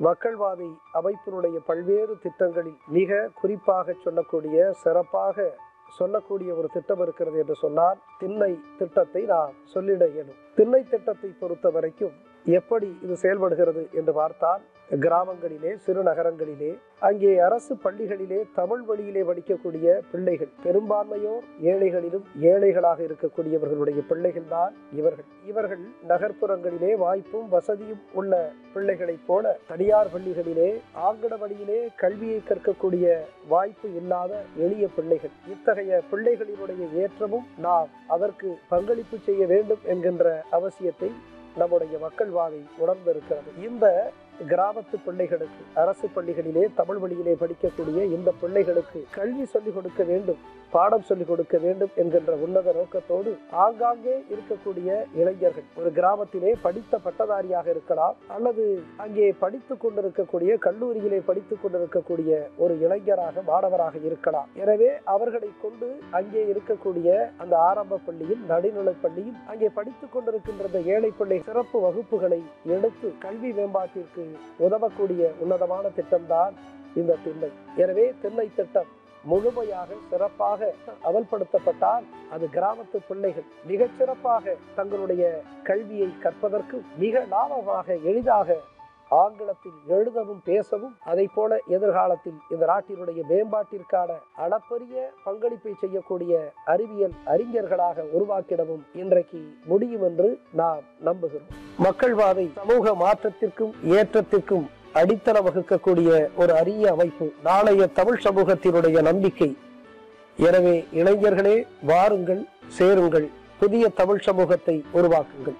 மக்கள்வாதி அமைப்பினுடைய பல்வேறு திட்டங்களில் மிக குறிப்பாக சொல்லக்கூடிய சிறப்பாக சொல்லக்கூடிய ஒரு திட்டம் இருக்கிறது என்று சொன்னால் திண்ணை திட்டத்தை நாம் சொல்லிட இயலும். திண்ணை திட்டத்தை பொறுத்த வரைக்கும் எப்படி இது செயல்படுகிறது என்று பார்த்தால் கிராமங்களிலே சிறு நகரங்களிலே அங்கே அரசு பள்ளிகளிலே தமிழ் வழியிலே படிக்கக்கூடிய பிள்ளைகள் பெரும்பான்மையோர் ஏழைகளிலும் ஏழைகளாக இருக்கக்கூடியவர்களுடைய பிள்ளைகள் தான் இவர்கள். இவர்கள் நகர்ப்புறங்களிலே வாய்ப்பும் வசதியும் உள்ள பிள்ளைகளைப் போல தனியார் பள்ளிகளிலே ஆங்கில வழியிலே கல்வியை கற்கக்கூடிய வாய்ப்பு இல்லாத எளிய பிள்ளைகள். இத்தகைய பிள்ளைகளினுடைய ஏற்றமும் நாம் அதற்கு பங்களிப்பு செய்ய வேண்டும் என்கின்ற அவசியத்தை நம்முடைய மக்கள் மக்கள்வாதி உணர்ந்திருக்கிறது. இந்த கிராமத்து பிள்ளைகளுக்கு அரசு பள்ளிகளிலே தமிழ் வழியிலே படிக்கக்கூடிய இந்த பிள்ளைகளுக்கு கல்வி சொல்லிக் கொடுக்க வேண்டும் பாடம் சொல்லிக் கொடுக்க வேண்டும் என்கின்ற உன்னத நோக்கத்தோடு ஆங்காங்கே இருக்கக்கூடிய இளைஞர்கள் ஒரு கிராமத்திலே படித்த பட்டதாரியாக இருக்கலாம் அல்லது அங்கே படித்துக் கொண்டிருக்கக்கூடிய கல்லூரியிலே படித்துக் கொண்டிருக்கக்கூடிய ஒரு இளைஞராக மாணவராக இருக்கலாம். எனவே அவர்களை கொண்டு அங்கே இருக்கக்கூடிய அந்த ஆரம்ப பள்ளியில் நடுநிலை பள்ளியில் அங்கே படித்துக் கொண்டிருக்கின்ற ஏழை பிள்ளை சிறப்பு வகுப்புகளை எடுத்து கல்வி மேம்பாட்டிற்கு உதவக்கூடிய உன்னதமான திட்டம்தான் இந்த திண்ணை. எனவே திண்ணை திட்டம் முழுமையாக சிறப்பாக அமல்படுத்தப்பட்டால் அது கிராமத்து பிள்ளைகள் மிகச் சிறப்பாக தங்களுடைய கல்வியை கற்பதற்கு மிக லாபமாக எளிதாக ஆங்கிலத்தில் எழுதவும் பேசவும் அதை போல எதிர்காலத்தில் இந்த நாட்டினுடைய மேம்பாட்டிற்கான அளப்பரிய பங்களிப்பை செய்யக்கூடிய அறிவியல் அறிஞர்களாக உருவாக்கிடவும் இன்றைக்கு முடியும் என்று நாம் நம்புகிறோம். மக்கள்வாதை சமூக மாற்றத்திற்கும் ஏற்றத்திற்கும் அடித்தளம் வகுக்கக்கூடிய ஒரு அரிய அமைப்பு நாளைய தமிழ் சமூகத்தினுடைய நம்பிக்கை. எனவே இளைஞர்களே வாருங்கள் சேருங்கள் புதிய தமிழ் சமூகத்தை உருவாக்குங்கள்.